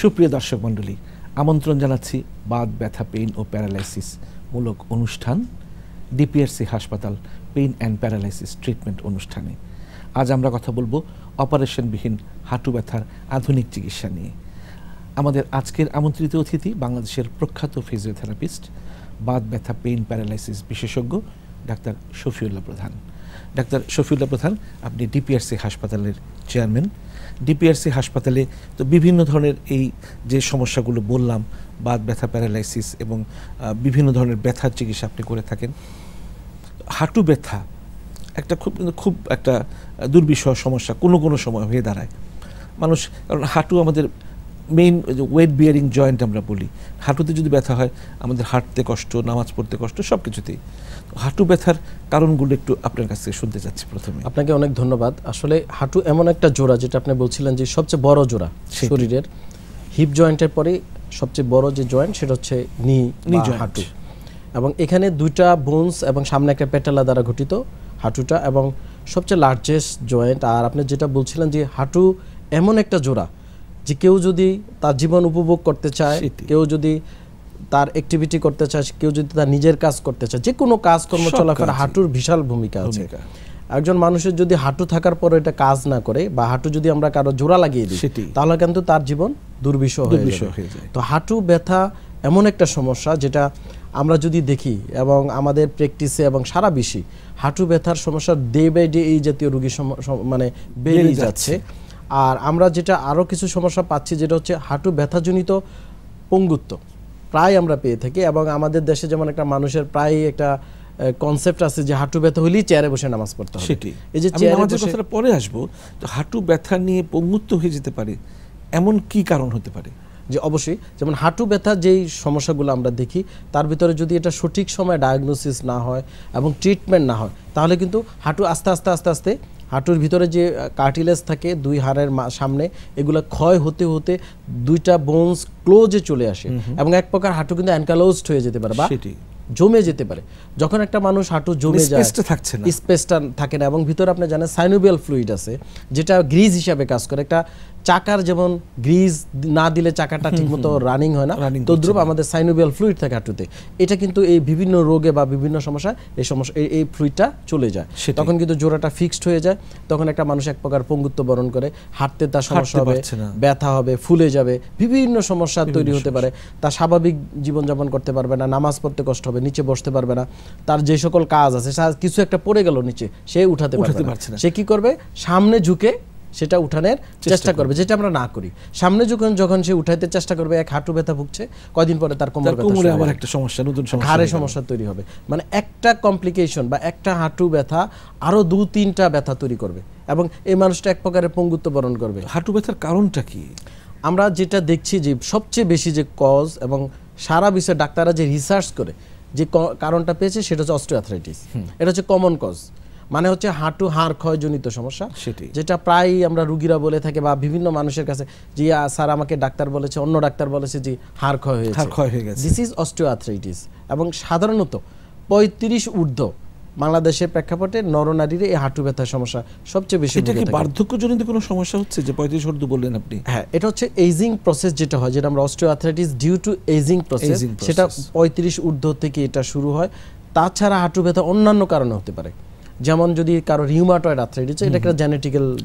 সুপ্রিয় দর্শক মণ্ডলী, আমন্ত্রণ জানাচ্ছি বাদ ব্যথা, পেইন ও প্যারালাইসিস মূলক অনুষ্ঠান, ডিপিআরসি হাসপাতাল পেইন অ্যান্ড প্যারালাইসিস ট্রিটমেন্ট অনুষ্ঠানে। আজ আমরা কথা বলব অপারেশনবিহীন হাঁটু ব্যথার আধুনিক চিকিৎসা নিয়ে। আমাদের আজকের আমন্ত্রিত অতিথি বাংলাদেশের প্রখ্যাত ফিজিওথেরাপিস্ট বাদ ব্যথা, পেইন, প্যারালাইসিস বিশেষজ্ঞ ডাক্তার শফিউল্লাহ প্রধান। ডাক্তার শফিউল্লাহ প্রধান, আপনি ডিপিআরসি হাসপাতালের চেয়ারম্যান। ডিপিআরসি হাসপাতালে তো বিভিন্ন ধরনের এই যে সমস্যাগুলো বললাম বাদ ব্যথা, প্যারালাইসিস এবং বিভিন্ন ধরনের ব্যথার চিকিৎসা আপনি করে থাকেন। হাঁটু ব্যথা একটা খুব খুব একটা দুর্বিষহ সমস্যা কোনো কোনো সময় হয়ে দাঁড়ায়। মানুষ, কারণ হাঁটু আমাদের মেইন ওয়েট বিয়ারিং জয়েন্ট আমরা বলি। হাঁটুতে যদি ব্যথা হয় আমাদের হাঁটতে কষ্ট নামাজ পড়তে কষ্ট সব কিছুতেই হাঁটু ব্যথার কারণগুলো একটু আপনার কাছ থেকে শুনতে চাচ্ছি প্রথমে। আপনাকে অনেক ধন্যবাদ। আসলে হাঁটু এমন একটা জোড়া যেটা আপনি বলছিলেন যে সবচেয়ে বড় জোড়া। শরীরের। হিপ জয়েন্টের পরে সবচেয়ে বড় যে জয়েন্ট সেটা হচ্ছে নি হাঁটু। এবং এখানে দুইটা বোনস এবং সামনে একটা পেটালা দ্বারা গঠিত হাঁটুটা এবং সবচেয়ে লার্জেস্ট জয়েন্ট আর আপনি যেটা বলছিলেন যে হাঁটু এমন একটা জোড়া যে কেউ যদি তার জীবন উপভোগ করতে চায় কেউ যদি তার অ্যাক্টিভিটি করতে চায় কেউ যদি তার নিজের কাজ করতে চায় যে কোনো কাজকর্ম চলাফেরা হাঁটুর বিশাল ভূমিকা আছে। একজন মানুষের যদি হাঁটু থাকার পর এটা কাজ না করে বা হাঁটু যদি আমরা কারও জোড়া লাগিয়ে দিই তাহলে কিন্তু তার জীবন দুর্বিষহ হয়ে যায়। তো হাঁটু ব্যথা এমন একটা সমস্যা যেটা আমরা যদি দেখি এবং আমাদের প্র্যাকটিসে এবং সারা বিশ্বে হাঁটু ব্যথার সমস্যা ডে বাই ডে এই জাতীয় রোগী মানে বেড়েই যাচ্ছে। আর আমরা যেটা আরও কিছু সমস্যা পাচ্ছি যেটা হচ্ছে হাঁটু ব্যথাজনিত পঙ্গুত্ব। প্রায় আমরা পেয়ে থাকি এবং আমাদের দেশে যেমন একটা মানুষের প্রায় একটা কনসেপ্ট আছে যে হাঁটু ব্যথা হলেই চেয়ারে বসে নামাজ পড়তে হবে। সেটি এই যে চেয়ারে বসে কথাটা পরে আসব তো হাঁটু ব্যথা নিয়ে পঙ্গুত্ব হয়ে যেতে পারে এমন কি কারণ হতে পারে? যে অবশ্যই যেমন হাঁটু ব্যথা যেই সমস্যাগুলো আমরা দেখি তার ভিতরে যদি এটা সঠিক সময় ডায়াগনোসিস না হয় এবং ট্রিটমেন্ট না হয় তাহলে কিন্তু হাঁটু আস্তে আস্তে আস্তে আস্তে হাঁটুর ভিতরে যে কার্টিলেজ থাকে দুই হাড়ের সামনে এগুলো ক্ষয় হতে হতে দুইটা বোনস ক্লোজে চলে আসে। এবং এক প্রকার হাঁটু কিন্তু অ্যানকালোজড হয়ে যেতে পারে বা জমে যেতে পারে। যখন একটা মানুষ হাঁটু জমে যায় স্পেসটা থাকছে না। স্পেসটা থাকে না এবং ভিতরে আপনি জানেন সাইনোবিয়াল ফ্লুইড আছে যেটা গ্রিজ হিসাবে কাজ করে। একটা চাকার যেমন গ্রিজ না দিলে চাকাটা ঠিকমতো রানিং হয় না তদ্রুপ আমাদের সাইনোবিয়াল ফ্লুইড থাকে হাঁটুতে এটা কিন্তু এই বিভিন্ন রোগে বা বিভিন্ন সমস্যায় এই সমস্যা এই- ফ্লুইডটা চলে যায়। তখন কিন্তু জোড়াটা ফিক্সড হয়ে যায়। তখন একটা মানুষ এক প্রকার পঙ্গুত্ব বরণ করে। হাঁটতে তার সমস্যা হবে। ব্যথা হবে ফুলে যাবে বিভিন্ন সমস্যা তৈরি হতে পারে। তার স্বাভাবিক জীবনযাপন করতে পারবে না নামাজ পড়তে কষ্ট হবে নিচে বসতে পারবে না। তার যে সকল কাজ আছে কিছু একটা পড়ে গেল নিচে সে উঠাতে পারবে পারছে না। সে কি করবে? সামনে ঝুঁকে সেটা উঠানোর চেষ্টা করবে। যেটা আমরা না করি। সামনে যখন যখন সে উঠাইতে চেষ্টা করবে এক হাঁটু ব্যথা ভুগছে কয়দিন পরে তার কোমর কোমরে আবার একটা সমস্যা নতুন সমস্যা ঘাড়ে সমস্যা তৈরি হবে। মানে একটা কমপ্লিকেশন বা একটা হাঁটু ব্যথা আরও দু তিনটা ব্যথা তৈরি করবে এবং এই মানুষটা এক প্রকারের পঙ্গুত্ব বরণ করবে। হাঁটু ব্যথার কারণটা কি? আমরা যেটা দেখছি যে সবচেয়ে বেশি যে কজ এবং সারা বিশ্বে ডাক্তাররা যে রিসার্চ করে যে কারণটা পেয়েছে সেটা হচ্ছে অস্টিওআর্থ্রাইটিস এটা হচ্ছে কমন কজ মানে হচ্ছে হাঁটু হাড় ক্ষয়জনিত সমস্যা। সেটাই। যেটা প্রায় আমরা রুগীরা বলে থাকে বা বিভিন্ন মানুষের কাছে যে স্যার আমাকে ডাক্তার বলেছে অন্য ডাক্তার বলেছে যে হাড় ক্ষয় হয়েছে। ক্ষয় হয়ে গেছে। দিস ইজ অস্টিওআর্থ্রাইটিস এবং সাধারণত পঁয়ত্রিশ ঊর্ধ্ব বাংলাদেশের প্রেক্ষাপটে নরনারীর এই হাঁটু ব্যথার সমস্যা সবচেয়ে বেশি এটা কি বার্ধক্যজনিত কোনো সমস্যা হচ্ছে যে পঁয়ত্রিশ ঊর্ধ্ব বললেন আপনি? হ্যাঁ এটা হচ্ছে এজিং প্রসেস যেটা হয় যেটা আমরা osteoarthritis due to aging process সেটা পঁয়ত্রিশ ঊর্ধ্ব থেকে এটা শুরু হয়। তাছাড়া হাঁটু ব্যথা অন্যান্য কারণে হতে পারে। যেমন যদি কারও রিউমাটয়েড আর্থ্রাইটিস এটা একটা জেনেটিক্যাল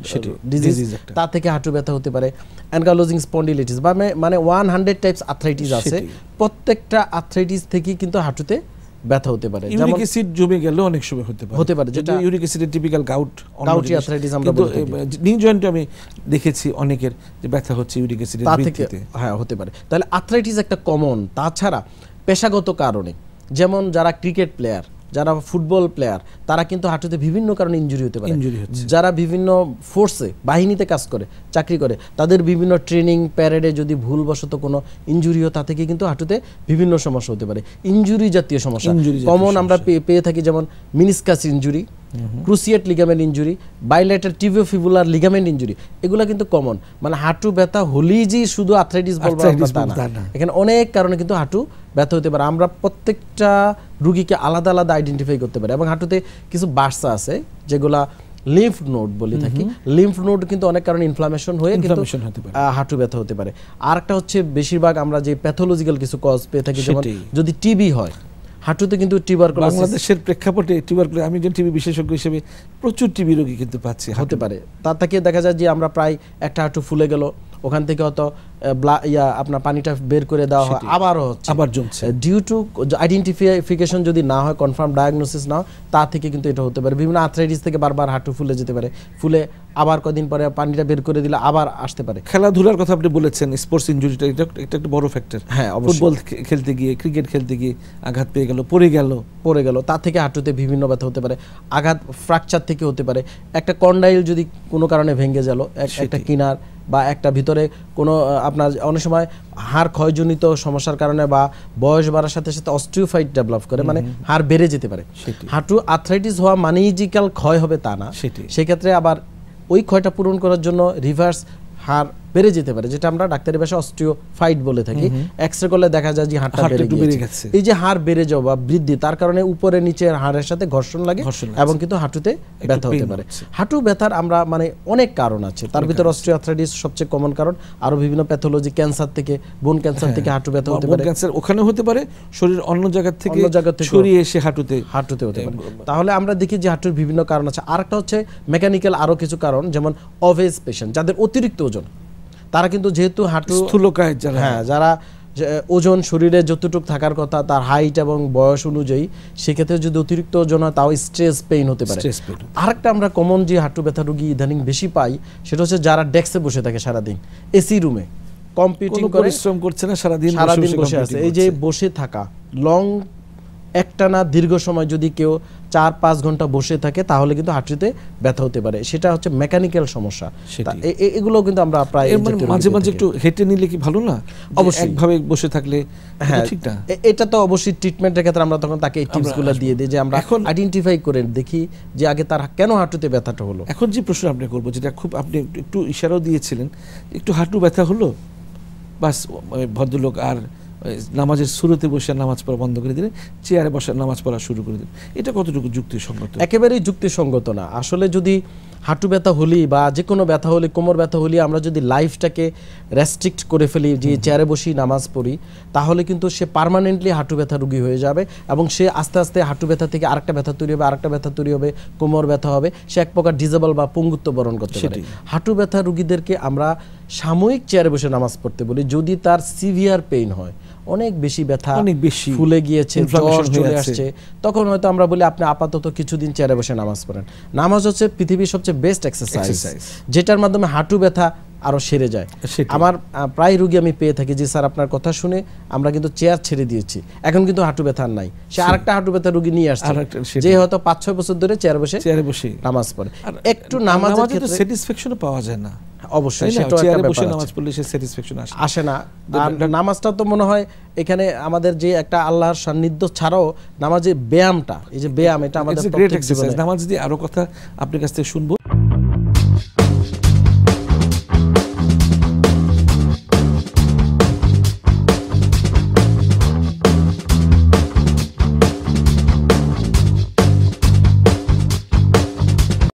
ডিজিজ তা থেকে হাঁটু ব্যথা হতে পারে অ্যানকালোজিং স্পন্ডিলিটিস বা মানে ওয়ান হান্ড্রেড টাইপস আর্থ্রাইটিস আছে। প্রত্যেকটা আর্থ্রাইটিস থেকে কিন্তু হাঁটুতে ব্যথা হতে পারে। ইউরিক অ্যাসিড জমে গেলে অনেক সময় হতে পারে। হতে পারে, যেটা- ইউরিক অ্যাসিডের টিপিক্যাল গাউট Gouty arthritis আমরা বলে থাকি। নিউ জয়েন্টে আমি দেখেছি অনেকের যে ব্যথা হচ্ছে ইউরিক অ্যাসিডের ভিত্তিতে। হ্যাঁ হতে পারে। তাহলে আর্থ্রাইটিস একটা কমন তাছাড়া পেশাগত কারণে যেমন যারা ক্রিকেট প্লেয়ার যারা ফুটবল প্লেয়ার তারা কিন্তু হাঁটুতে বিভিন্ন কারণে ইঞ্জুরি হতে পারে। যারা বিভিন্ন ফোর্সে বাহিনীতে কাজ করে চাকরি করে তাদের বিভিন্ন ট্রেনিং প্যারেডে যদি ভুলবশত কোনো ইঞ্জুরি হয় তা থেকে কিন্তু হাঁটুতে বিভিন্ন সমস্যা হতে পারে। ইঞ্জুরি জাতীয় সমস্যা। কমন আমরা পেয়ে থাকি যেমন meniscus injury cruciate ligament injury bilateral tibiofibular ligament injury এগুলো কিন্তু কমন মানে হাঁটু ব্যথা হলেই যে শুধু আর্থ্রাইটিস বলব। এখানে অনেক কারণে কিন্তু হাঁটু ব্যথা হতে পারে। আমরা প্রত্যেকটা রুগীকে আলাদা আলাদা আইডেন্টিফাই করতে পারি। এবং হাঁটুতে কিছু বার্সা আছে যেগুলা লিম্ফ নোড বলে থাকি। লিম্ফ নোড কিন্তু অনেক কারণে ইনফ্লামেশন হয়ে কিন্তু হাঁটু ব্যথা হতে পারে। আর একটা হচ্ছে বেশিরভাগ আমরা যে প্যাথোলজিক্যাল কিছু কজ পেয়ে থাকি যেমন যদি টিবি হয় হাঁটুতে কিন্তু টিউবারকুলোসিস বাংলাদেশের প্রেক্ষাপটে টিউবারকুলোসিস আমি একজন টিবি বিশেষজ্ঞ হিসেবে প্রচুর টিবি রোগী কিন্তু পাচ্ছি হতে পারে। তার থেকে দেখা যায় যে আমরা প্রায় একটা হাঁটু ফুলে গেল। ওখান থেকে হয়তো ব্লা- ইয়া আপনার পানিটা বের করে দেওয়া হয়। আবারও হচ্ছে। আবার জমছে। ডিউ টু আইডেন্টিফিকেশন যদি না হয় কনফার্ম ডায়াগনোসিস না তা থেকে কিন্তু এটা হতে পারে। বিভিন্ন আর্থ্রাইটিস থেকে বারবার হাঁটু ফুলে যেতে পারে। ফুলে আবার কদিন পরে পানিটা বের করে দিলে আবার আসতে পারে। খেলাধুলার কথা আপনি বলেছেন স্পোর্টস ইঞ্জুরিটা এটা এটা একটা বড় ফ্যাক্টর হ্যাঁ ফুটবল খেলতে গিয়ে ক্রিকেট খেলতে গিয়ে আঘাত পেয়ে গেল পড়ে গেল। পড়ে গেল। তার থেকে হাঁটুতে বিভিন্ন ব্যথা হতে পারে। আঘাত ফ্র্যাকচার থেকে হতে পারে। একটা কন্ডাইল যদি কোনো কারণে ভেঙে গেল একটা কিনার বা একটা ভিতরে কোনো আপনার অনেক সময় হাড় ক্ষয়জনিত সমস্যার কারণে বা বয়স বাড়ার সাথে সাথে অস্টিওফাইট ডেভেলপ করে মানে হাড় বেড়ে যেতে পারে। হাঁটু আর্থ্রাইটিস হওয়া মানেই ক্ষয় হবে তা না। সেক্ষেত্রে আবার ওই ক্ষয়টা পূরণ করার জন্য রিভার্স হাড় বেড়ে যেতে পারে যেটা আমরা ডাক্তারি ভাষায় অস্টিওফাইট বলে থাকি। এক্সরে করলে দেখা যায় যে হাড়টা বেড়ে গেছে। এই যে হাড় বেড়ে যাওয়া বা বৃদ্ধি তার কারণে উপরে নিচের হাড়ের সাথে ঘর্ষণ লাগে এবং কিন্তু হাঁটুতে ব্যথা হতে পারে। হাঁটু ব্যথার আমরা মানে অনেক কারণ আছে। তার ভিতরে অস্ট্রিওআর্থ্রাইটিস সবচেয়ে কমন কারণ। আরও বিভিন্ন প্যাথোলজি ক্যান্সার থেকে বোন ক্যান্সার থেকে হাঁটু ব্যথা হতে পারে। ক্যান্সার ওখানে হতে পারে শরীর অন্য জায়গা থেকে অন্য জায়গা থেকেও। ছড়িয়ে এসে হাঁটুতে হাঁটুতে হতে পারে। তাহলে আমরা দেখি যে হাঁটুর বিভিন্ন কারণ আছে। আরেকটা হচ্ছে মেকানিক্যাল আরও কিছু কারণ যেমন অভেজ পেশেন্ট যাদের অতিরিক্ত ওজন। তারা কিন্তু যেহেতু হাঁটু স্থূলকায় যারা। হ্যাঁ যারা ওজন শরীরে যতটুকু থাকার কথা তার হাইট এবং বয়স অনুযায়ী সেক্ষেত্রে যদি অতিরিক্ত ওজন হয় তাও স্ট্রেস পেইন হতে পারে। আরেকটা আমরা কমন যে হাঁটু ব্যথা রোগী ইদানিং বেশি পাই সেটা হচ্ছে যারা ডেস্কে বসে থাকে সারাদিন এসি রুমে কম্পিউটিং করে পরিশ্রম করছে না সারাদিন সারাদিন বসে আছে। এই যে বসে থাকা লং একটানা দীর্ঘ সময় যদি কেউ চার পাঁচ ঘণ্টা বসে থাকে তাহলে কিন্তু হাঁটুতে ব্যথা হতে পারে। সেটা হচ্ছে মেকানিক্যাল সমস্যা। এগুলো কিন্তু আমরা প্রায় মানে মাঝে মাঝে একটু হেঁটে নিলে কি ভালো না? অবশ্যই। একভাবে বসে থাকলে এটা হ্যাঁ ঠিক না। এটা তো অবশ্যই ট্রিটমেন্টের ক্ষেত্রে আমরা তখন তাকে এই টিপসগুলো দিয়ে দিই যে আমরা এখন- আইডেন্টিফাই করে দেখি যে আগে তার কেন হাঁটুতে ব্যথাটা হলো। এখন যে প্রশ্ন আপনি করব যেটা খুব আপনি একটু- ইশারাও দিয়েছিলেন একটু হাঁটু ব্যথা হলো বাস ভদ্রলোক আর নামাজের শুরুতে বসে নামাজ পড়া বন্ধ করে দিলেন চেয়ারে বসে নামাজ পড়া শুরু করে দিলেন এটা কতটুকু যুক্তিসঙ্গত? একেবারেই যুক্তিসঙ্গত না। আসলে যদি হাঁটু ব্যথা হলি বা যে কোনো ব্যথা হলে কোমর ব্যথা হলে আমরা যদি লাইফটাকে রেস্ট্রিক্ট করে ফেলি যে চেয়ারে বসি নামাজ পড়ি তাহলে কিন্তু সে পার্মানেন্টলি হাঁটু ব্যথা রুগী হয়ে যাবে এবং সে আস্তে আস্তে হাঁটু ব্যথা থেকে আরেকটা ব্যথা তৈরি হবে আরেকটা ব্যথা তৈরি হবে কোমর ব্যথা হবে। সে এক প্রকার ডিজেবল বা পঙ্গুত্ব বরণ করতে পারে। হাঁটু ব্যথা রুগীদেরকে আমরা সাময়িক চেয়ারে বসে নামাজ পড়তে বলি যদি তার সিভিয়ার পেইন হয়। অনেক বেশি ব্যথা অনেক বেশি ফুলে গিয়েছে জ্বর চলে আসছে। তখন হয়তো আমরা বলি আপনি আপাতত কিছুদিন চেয়ারে বসে নামাজ পড়েন। নামাজ হচ্ছে পৃথিবীর সবচেয়ে বেস্ট এক্সারসাইজ যেটার মাধ্যমে হাঁটু ব্যথা আরও সেরে যায়। আমার প্রায় রুগী আমি পেয়ে থাকি। যে স্যার আপনার কথা শুনে আমরা কিন্তু চেয়ার ছেড়ে দিয়েছি। এখন কিন্তু হাঁটু ব্যথা নাই। সে আরেকটা হাঁটু ব্যথা রুগী নিয়ে আসছে। যে হয়তো পাঁচ ছয় বছর ধরে চেয়ার বসে চেয়ারে বসে। নামাজ পড়ে। একটু নামাজ নামাজে স্যাটিসফ্যাকশনও পাওয়া যায় না। অবশ্যই চেয়ারে বসে নামাজ। পড়লে সে স্যাটিসফ্যাকশন আসে। আসে না। নামাজটা তো মনে হয় এখানে আমাদের যে একটা আল্লাহর সান্নিধ্য ছাড়াও নামাজের ব্যায়ামটা এই যে ব্যায়াম এটা আমাদের নামাজ দিয়ে আরও কথা আপনার কাছ থেকে শুনব।